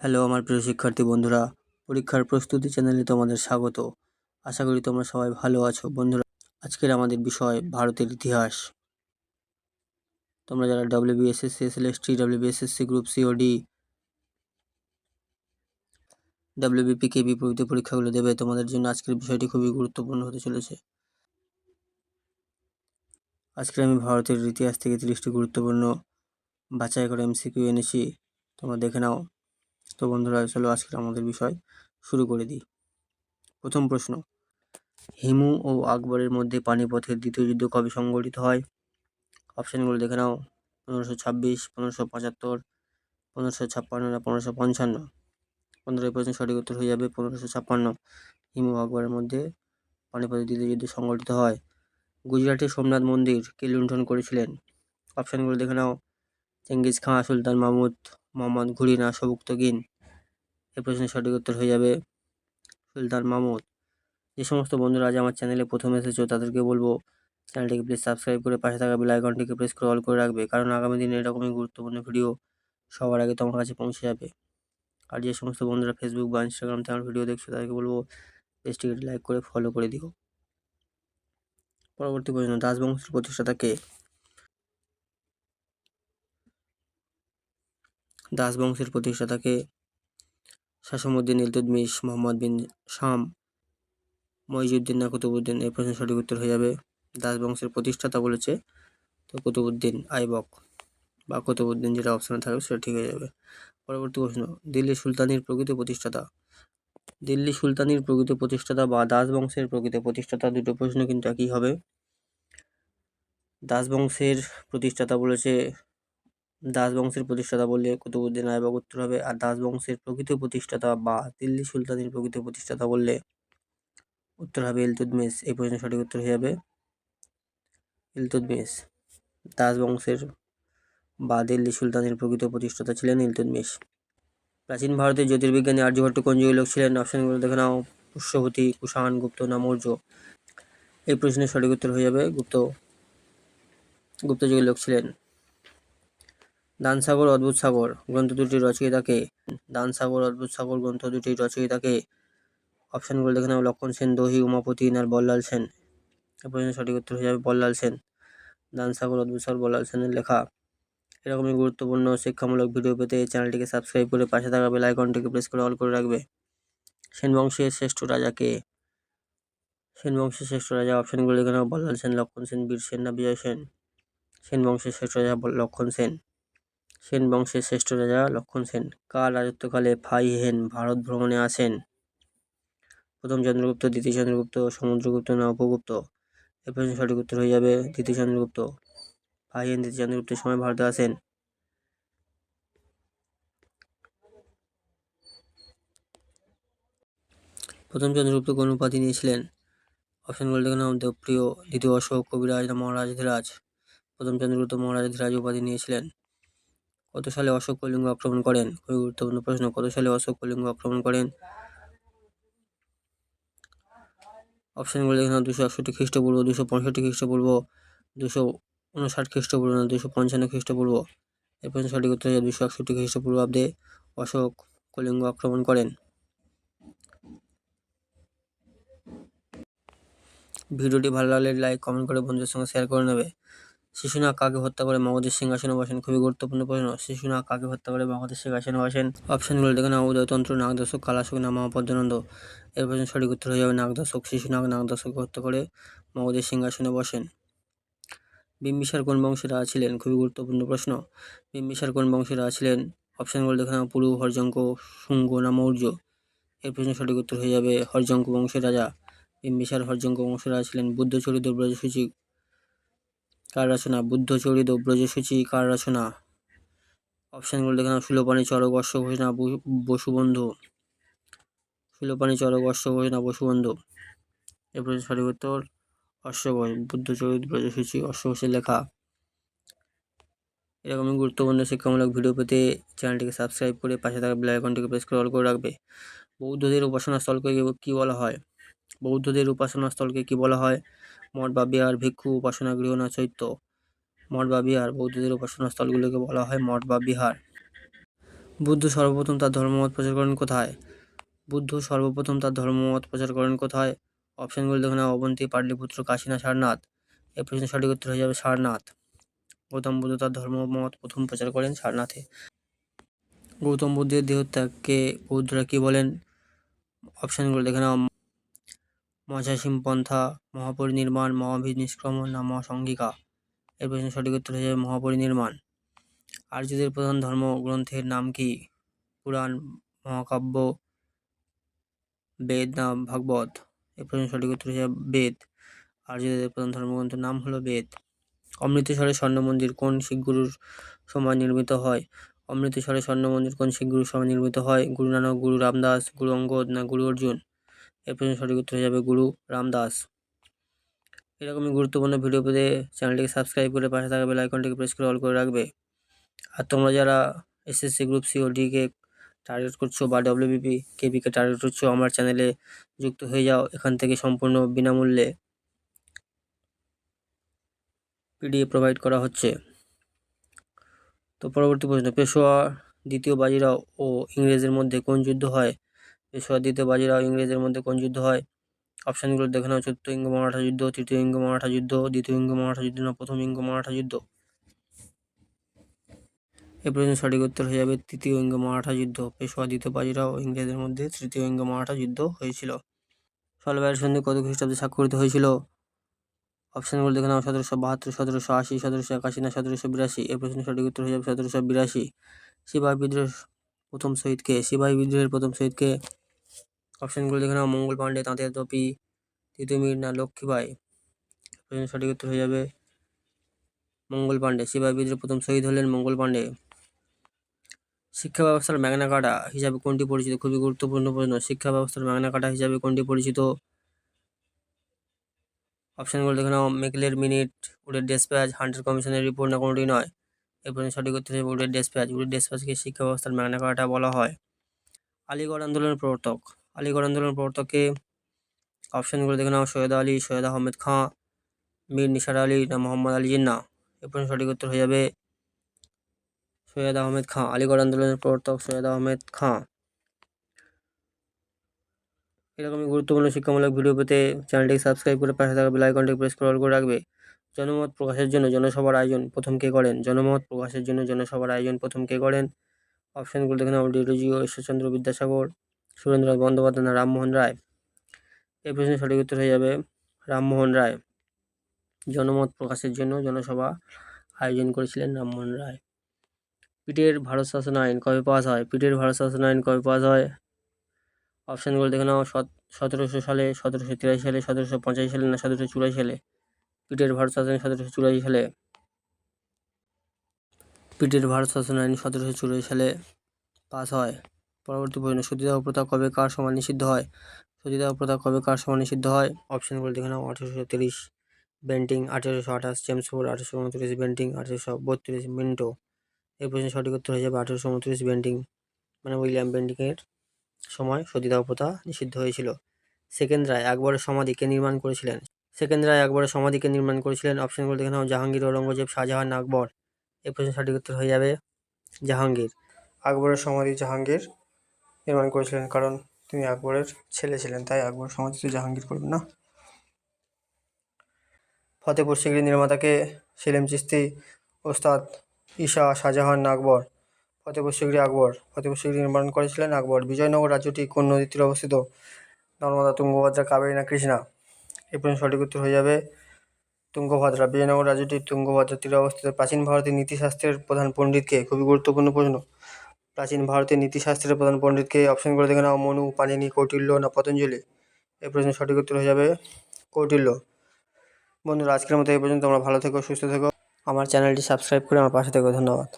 Hello আমার প্রিয় শিক্ষার্থী বন্ধুরা, পরীক্ষার প্রস্তুতি চ্যানেলে তোমাদের স্বাগত। আশা করি তোমরা সবাই ভালো আছো। বন্ধুরা, আজকের আমাদের বিষয় ভারতের ইতিহাস। তোমরা যারা WBSSC SLST WBSSC group C ও ডি ডাব্লিউবিপি কেবি প্রভৃতি পরীক্ষাগুলো দেবে, তোমাদের জন্য আজকের বিষয়টি খুবই গুরুত্বপূর্ণ হতে চলেছে। আজকে আমি ভারতের ইতিহাস থেকে তিরিশটি গুরুত্বপূর্ণ বাছাই করে এমসিকিউ এনেছি। তোমরা দেখে নাও। তো বন্ধুরা, চলো আজকের আমাদের বিষয় শুরু করে দিই। প্রথম প্রশ্ন, হিমু ও আকবরের মধ্যে পানিপথের দ্বিতীয় যুদ্ধ কবে সংঘটিত হয়? অপশানগুলো দেখে নাও, পনেরোশো ছাব্বিশ, পনেরোশো পঁচাত্তর, পনেরোশো ছাপ্পান্ন না পনেরোশো পঞ্চান্ন। পনেরো প্রশ্ন সঠিক উত্তর হয়ে যাবে পনেরোশো ছাপ্পান্ন। হিমু আকবরের মধ্যে পানিপথের দ্বিতীয় যুদ্ধ সংঘটিত হয়। গুজরাটের সোমনাথ মন্দির কে লুণ্ঠন করেছিলেন? অপশানগুলো দেখে নাও, চেঙ্গিজ খাঁ, সুলতান মাহমুদ মোহাম্মদ ঘুরি না সবুক্তগিন এই প্রশ্নের সঠিক উত্তর হয়ে যাবে সুলতান মাহমুদ যে সমস্ত বন্ধুরা আজ আমার চ্যানেলে প্রথম এসেছ, তাদেরকে বলব, চ্যানেলটিকে প্লিজ সাবস্ক্রাইব করে পাশে থাকা বেল আইকনটিকে প্রেস করে অল করে রাখবে, কারণ আগামী দিনে এরকমই গুরুত্বপূর্ণ ভিডিও সবার আগে তোমার কাছে পৌঁছে যাবে। আর যে সমস্ত বন্ধুরা ফেসবুক বা ইনস্টাগ্রাম থেকে আমার ভিডিও দেখছ, তাদেরকে বলব পেজটিকে লাইক করে ফলো করে দিও। পরবর্তী প্রশ্ন দাসবংশের প্রতিষ্ঠাতা কে? দাস বংশের প্রতিষ্ঠাতাকে শাসমুদ্দিন ইলতুদমিশ মোহাম্মদ বিন শাম মহিজুদ্দিন না কুতুবুদ্দিন এই প্রশ্নের সঠিক উত্তর হয়ে যাবে। দাস বংশের প্রতিষ্ঠাতা বলেছে তো কুতুবুদ্দিন আইবক বা কুতুবুদ্দিন যেটা অপশানে থাকবে সেটা ঠিক হয়ে যাবে। পরবর্তী প্রশ্ন, দিল্লি সুলতানির প্রকৃত প্রতিষ্ঠাতা? দিল্লি সুলতানির প্রকৃত প্রতিষ্ঠাতা বা দাস বংশের প্রকৃত প্রতিষ্ঠাতা দুটো প্রশ্ন কিন্তু একই হবে। দাস বংশের প্রতিষ্ঠাতা বলেছে দাস বংশের প্রতিষ্ঠাতা বললে কুতুবুদ্দিন আইবক উত্তর হবে। আর দাস বংশের প্রকৃত প্রতিষ্ঠাতা বা দিল্লি সুলতানের প্রকৃত প্রতিষ্ঠাতা বললে উত্তর হবে ইলতুদমিস এই প্রশ্নের সঠিক উত্তর হয়ে যাবে ইলতুদমিস দাস বংশের বা দিল্লি সুলতানের প্রকৃত প্রতিষ্ঠাতা ছিলেন ইলতুদমিস প্রাচীন ভারতের জ্যোতির্বিজ্ঞানী আর্যভট্ট কোন যুগের লোক ছিলেন। অপশানগুলো দেখে নাও। পুষ্যভূতি কুষাণ, গুপ্ত, না মৌর্য? এই প্রশ্নের সঠিক উত্তর হয়ে যাবে গুপ্ত গুপ্ত যুগের লোক ছিলেন। দানসাগর অদ্ভুত সাগর, গ্রন্থ দুটির রচয়িতাকে, দানসাগর অদ্ভুত সাগর, গ্রন্থ দুটির রচয়িতাকে। অপশানগুলো দেখে নাও, লক্ষণ সেন, দহি, উমাপতি আর বল্লাল সেন। এ সঠিক উত্তর হয়ে যাবে বল্লাল সেন। দানসাগর অদ্ভুত সাগর, বল্লাল সেনের লেখা। এরকমই গুরুত্বপূর্ণ শিক্ষামূলক ভিডিও পেতে এই চ্যানেলটিকে সাবস্ক্রাইব করে পাশে থাকা বেল আইকনটিকে প্রেস করে অল করে রাখবে। সেন বংশের শ্রেষ্ঠ রাজাকে সেন বংশের শ্রেষ্ঠ রাজা অপশানগুলো দেখে নাও, বল্লাল সেন, লক্ষণ সেন, বীর সেন না বিজয় সেন? সেন বংশের শ্রেষ্ঠ রাজা লক্ষণ সেন। সেন বংশের শ্রেষ্ঠ রাজা লক্ষণ সেন। কার রাজত্বকালে ফাই হেন ভারত ভ্রমণে আসেন। প্রথম চন্দ্রগুপ্ত, দ্বিতীয় চন্দ্রগুপ্ত, সমুদ্রগুপ্ত না উপগুপ্ত? এ প্রশ্ন সঠিক উত্তর হয়ে যাবে দ্বিতীয় চন্দ্রগুপ্ত। ফাই হেন দ্বিতীয় চন্দ্রগুপ্তের সময় ভারতে আসেন। প্রথম চন্দ্রগুপ্ত কোন উপাধি নিয়েছিলেন? অপশনগুলো দেখে নাম দেবপ্রিয়, দ্বিতীয় অশোক, কবিরাজ মহারাজ ধীরাজ? প্রথম চন্দ্রগুপ্ত মহারাজ ধীরাজ উপাধি নিয়েছিলেন। কত সালে অশোক কলিঙ্গ আক্রমণ করেন? খুবই গুরুত্বপূর্ণ প্রশ্ন, কত সালে অশোক কলিঙ্গ আক্রমণ করেন? অপশানগুলো দেখে নাও, দুশো একষট্টি খ্রিস্টপূর্ব, দুশো পঁয়ষট্টি খ্রিস্টপূর্ব, দুশো উনষাট খ্রিস্টপূর্ব না দুশো পঞ্চান্ন খ্রিস্টপূর্ব। এর প্রশ্ন সঠিক উত্তর হচ্ছে দুশো একষট্টি খ্রিস্টপূর্বাব্দে অশোক কলিঙ্গ আক্রমণ করেন। ভিডিওটি ভালো লাগলে লাইক কমেন্ট করে বন্ধুদের সঙ্গে শেয়ার করে নেবে। শিশুনাগ কাকে হত্যা করে মগধের সিংহাসনে বসেন? খুবই গুরুত্বপূর্ণ প্রশ্ন। শিশুনা কাকে হত্যা করে মগধের সিংহাসনে বসেন? অপশনগুলো দেখে উদয়তন্ত্র, নাগদর্শক, কালাশক না মহাপদ্মানন্দ। এর প্রশ্ন সঠিক উত্তর হয়ে যাবে নাগদর্শক। শিশুনাগ নাগদর্শককে হত্যা করে মগধের সিংহাসনে বসেন। বিম্বিসার কোন বংশের রাজা ছিলেন? খুবই গুরুত্বপূর্ণ প্রশ্ন। বিম্বিসার কোন বংশের রাজা ছিলেন? অপশনগুলো দেখে নাও। পুরু, হরজঙ্ক, শুঙ্গ, না মৌর্য? এর প্রশ্ন সঠিক উত্তর হয়ে যাবে হরজঙ্ক বংশের রাজা। বিম্বিসার হরজঙ্ক বংশের রাজা ছিলেন। বুদ্ধচরিত ব্রজসূচি কার রচনা? বুদ্ধচরিত ব্রজসূচি, কার রচনা? অপশানগুলো দেখে নাও। সুলোপানি চরক অশ্ব ঘোষণা বসুবন্ধু। সুলোপানি চরক অশ্ব ঘোষণা বসুবন্ধু এরপরে সঠিক উত্তর অশ্বঘোষ বুদ্ধচরিত ব্রজসূচি, অশ্বঘোষের লেখা। এরকমই গুরুত্বপূর্ণ শিক্ষামূলক ভিডিও পেতে চ্যানেলটিকে সাবস্ক্রাইব করে পাশে থাকা বেল আইকনটিকে প্রেস করে অল করে রাখবে। বৌদ্ধদের উপাসনা স্থলকে কী বলা হয়? বৌদ্ধদের উপাসনা স্থলকে কী বলা হয়? মঠ বা বিহার ভিক্ষু উপাসনা গৃহ না চৈত্য। মঠ বা বিহার বৌদ্ধদের উপাসনা স্থলগুলোকে বলা হয় মঠ বা বিহার বুদ্ধ সর্বপ্রথম তার ধর্মমত প্রচার করেন কোথায়? বুদ্ধ সর্বপ্রথম তার ধর্মমত প্রচার করেন কোথায়? অপশনগুলো দেখে নাও। অবন্তী পাটলিপুত্র কাশী না সারনাথ। এই প্রশ্নের সঠিক উত্তর হয়ে যাবে সারনাথ। গৌতম বুদ্ধ তার ধর্মমত প্রথম প্রচার করেন সারনাথে। গৌতম বুদ্ধের দেহত্যাগকে বৌদ্ধরা কি বলেন? অপশনগুলো দেখে নাও। মহাসীম পন্থা মহাপরিনির্মাণ মহাভিনিষ্ক্রমণ না মহাসংগিকা? এর প্রশ্নের সঠিক উত্তর হয়ে যাবে মহাপরিনির্মাণ আর্যদের প্রধান ধর্ম গ্রন্থের নাম কি? পুরাণ, মহাকাব্য, বেদ, না ভাগবত? এর প্রশ্নের সঠিক উত্তর হয়ে যাবে বেদ। আর্যদের প্রধান ধর্মগ্রন্থের নাম হলো বেদ। অমৃতসরের স্বর্ণ মন্দির কোন শিখ গুরুর সময় নির্মিত হয়? অমৃতসরের স্বর্ণ মন্দির কোন শিখ গুরুর সময় নির্মিত হয়? গুরু নানক গুরু রামদাস, গুরু অঙ্গদ, না গুরু অর্জুন? এর প্রশ্নের সঠিক উত্তর হয়ে যাবে গুরু রামদাস। এরকমই গুরুত্বপূর্ণ ভিডিও পেতে চ্যানেলটিকে সাবস্ক্রাইব করে পাশে থাকা বেল আইকনটিকে প্রেস করে অল করে রাখবে। আর তোমরা যারা এসএসসি গ্রুপ সি ও ডিকে টার্গেট করছ বা ডব্লিউবিপি কেপিকে টার্গেট করছ, আমার চ্যানেলে যুক্ত হয়ে যাও, এখান থেকে সম্পূর্ণ বিনামূল্যে পিডিএফ প্রোভাইড করা হচ্ছে। তো পরবর্তী প্রশ্ন পেশোয়া দ্বিতীয় বাজিরাও ও ইংরেজের মধ্যে কোন যুদ্ধ হয়? পেশোয়া দ্বিতীয় বাজিরাও ইংরেজের মধ্যে কোন যুদ্ধ হয়? অপশানগুলো দেখে নাও। চতুর্থ ইঙ্গ মারাঠা যুদ্ধ, তৃতীয় ইঙ্গ মারাঠা যুদ্ধ, দ্বিতীয় ইঙ্গ মারাঠা যুদ্ধ না প্রথম ইঙ্গ মারাঠা যুদ্ধ? এ প্রশ্নের সঠিক উত্তর হয়ে যাবে তৃতীয় ইঙ্গ মারাঠা যুদ্ধ। পেশোয়া দ্বিতীয় বাজিরাও ইংরেজের মধ্যে তৃতীয় ইঙ্গ মারাঠা যুদ্ধ হয়েছিল। সলবাইয়ের সন্ধি কত খ্রিস্টাব্দে স্বাক্ষরিত হয়েছিল? অপশানগুলো দেখে নাও। সতেরোশো বাহাত্তর, সতেরোশো আশি, সতেরোশো একাশি না সতেরোশো বিরাশি? এর প্রশ্নের সঠিক উত্তর হয়ে যাবে সতেরোশো বিরাশি। সিপাহী বিদ্রোহের প্রথম শহীদকে, সিপাহী বিদ্রোহের প্রথম শহীদকে। অপশানগুলো দেখে নাও, মঙ্গল পাণ্ডে, তাঁতের তপি তিতুমির না লক্ষ্মীবাই সঠিক উত্তর হয়ে যাবে। মঙ্গল পাণ্ডে, সিপাহী বিদ্রোহের প্রথম শহীদ হলেন মঙ্গল পাণ্ডে। শিক্ষা ব্যবস্থার ম্যাগনা কাটা হিসাবে কোনটি পরিচিত? খুবই গুরুত্বপূর্ণ প্রশ্ন। শিক্ষা ব্যবস্থার ম্যাগনা কাটা হিসাবে কোনটি পরিচিত? অপশানগুলো দেখে নাও, মেকলের মিনিট, উডের ডেসপ্যাচ, হান্টার কমিশনের রিপোর্ট না কোনোটি নয়। এর প্রশ্নের সঠিক উত্তর হিসেবে উডের ডেসপ্যাচ উডের ডেসপ্যাচকে শিক্ষা ব্যবস্থার ম্যাগনা করাটা বলা হয়। আলিগড় আন্দোলনের প্রবর্তক। আলিগড় আন্দোলনের প্রবর্তককে অপশানগুলো দেখে নাও সৈয়দ আলী, সৈয়দ আহমেদ খাঁ, মীর নিসার আলী, না মোহাম্মদ আলী জিন্না। এর প্রশ্নের সঠিক উত্তর হয়ে যাবে সৈয়দ আহমেদ খাঁ। আলিগড় আন্দোলনের প্রবর্তক সৈয়দ আহমেদ খাঁ। এরকমই গুরুত্বপূর্ণ শিক্ষামূলক ভিডিও পেতে চ্যানেলটিকে সাবস্ক্রাইব করে পাশে থাকা বেল আইকনটিকে প্রেস করে অল করে রাখবে। জনমত প্রকাশের জন্য জনসভার আয়োজন প্রথম কে করেন? জনমত প্রকাশের জন্য জনসভার আয়োজন প্রথম কে করেন? অপশানগুলো দেখে নাও ডিরোজি ও ঈশ্বরচন্দ্র বিদ্যাসাগর, সুরেন্দ্রনাথ বন্দ্যোপাধ্যায় না রামমোহন রায়? এই প্রশ্নের সঠিক উত্তর হয়ে যাবে রামমোহন রায়। জনমত প্রকাশের জন্য জনসভা আয়োজন করেছিলেন রামমোহন রায়। পিটের ভারত শাসন আইন কবে পাস হয়? পিটের ভারত শাসন আইন কবে পাস হয়? অপশানগুলো দেখে নাও সতেরোশো সালে, সতেরোশো তিরাশি সালে, সতেরোশো পঁচাশি সালে না সতেরোশো চুরাশি সালে? পিটের ভারত শাসন আইন সতেরোশো চুরাশি সালে, পিটের ভারত শাসন আইন সতেরোশো চুরাশি সালে পাস হয়। পরবর্তী প্রশ্ন, সতীদাহ প্রথা কবে কার সময় নিষিদ্ধ হয়? সতীদাহ প্রথা কবে কার সময় নিষিদ্ধ হয়? অপশানগুলো দেখে নাও আঠেরোশো তিরিশ বেন্টিং আঠেরোশো আঠাশ চেমসফোর্ড আঠেরোশো উনত্রিশ বেন্টিং আঠেরোশো বত্রিশ মিন্টো এই প্রশ্নের সঠিক উত্তর হয়ে যাবে আঠেরোশো উনত্রিশ বেন্টিং মানে উইলিয়াম বেন্টিংয়ের সময় সতীদাহ প্রথা নিষিদ্ধ হয়েছিল। সেকেন্ড রায় আকবরের সমাধিকে নির্মাণ করেছিলেন? সেকেন্ড রায় আকবরের সমাধিকে নির্মাণ করেছিলেন অপশনগুলো দেখে নাও, জাহাঙ্গীর ঔরঙ্গজেব, শাহজাহান, আকবর। এই প্রশ্নের সঠিক উত্তর হয়ে যাবে জাহাঙ্গীর। আকবরের সমাধি জাহাঙ্গীর নির্মাণ করেছিলেন কারণ তিনি আকবরের ছেলে ছিলেন, তাই আকবর সমাধি তো জাহাঙ্গীর করবেন না। ফতেপুর সিকরি নির্মাতাকে সেলিম চিস্তি ওস্তাদ ঈশা, শাহজাহান, আকবর। ফতেপুর সিকরি আকবর ফতেপুর সিকরি নির্মাণ করেছিলেন আকবর। বিজয়নগর রাজ্যটি কোন নদীর তীরে অবস্থিত? নর্মদা, তুঙ্গভদ্রা, কাবেরী না কৃষ্ণা? প্রশ্ন সঠিক উত্তর হয়ে যাবে তুঙ্গভদ্রা। বিজয়নগর রাজ্যটি তুঙ্গভদ্রার তীরে অবস্থিত। প্রাচীন ভারতের নীতিশাস্ত্রের প্রধান পণ্ডিতকে খুবই গুরুত্বপূর্ণ প্রশ্ন। প্রাচীন ভারতের নীতিশাস্ত্রের প্রধান পণ্ডিতকে অপশনগুলো দেখে নাও। মনু, পানিনি, কৌটিল্য না পতঞ্জলি? এই প্রশ্নের সঠিক উত্তর হয়ে যাবে কৌটিল্য। বন্ধুরা, আজকের মতো এই পর্যন্ত। তোমরা ভালো থেকো, সুস্থ থেকো। আমার চ্যানেলটি সাবস্ক্রাইব করে আমার পাশে থেকো। ধন্যবাদ।